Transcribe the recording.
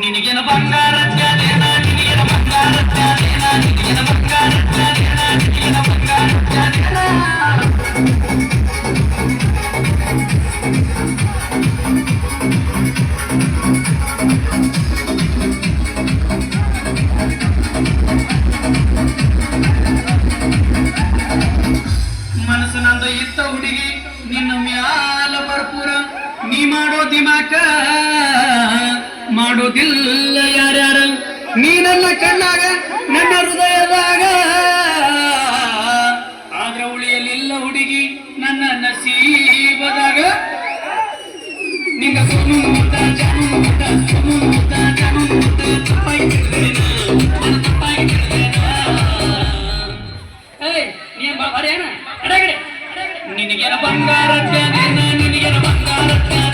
ನಿನಗೆನ ಬಂಗಾರ ಮನಸ್ಸಿನಂದ ಇತ್ತ ಹುಡುಗಿ ನಿನ್ನ ಮ್ಯಾಲ ಬರ್ಪುರ. ನೀ ಮಾಡೋ ದಿಮಾಕ ಮಾಡೋದಿಲ್ಲ ಯಾರ್ಯಾರ? ನೀ ನನ್ನ ಕಣ್ಣಾಗ ನನ್ನ ಹೃದಯದಾಗ. ಆದ್ರ ಉಳಿಯಲಿಲ್ಲ ಹುಡುಗಿ ನನ್ನ ನಸೀಬದಾಗ. ನಿಂಗ ಸೋನು ಮುತ್ತ ಜಾನು ನೀ ಬಂಗಾರ ಬಂಗಾರ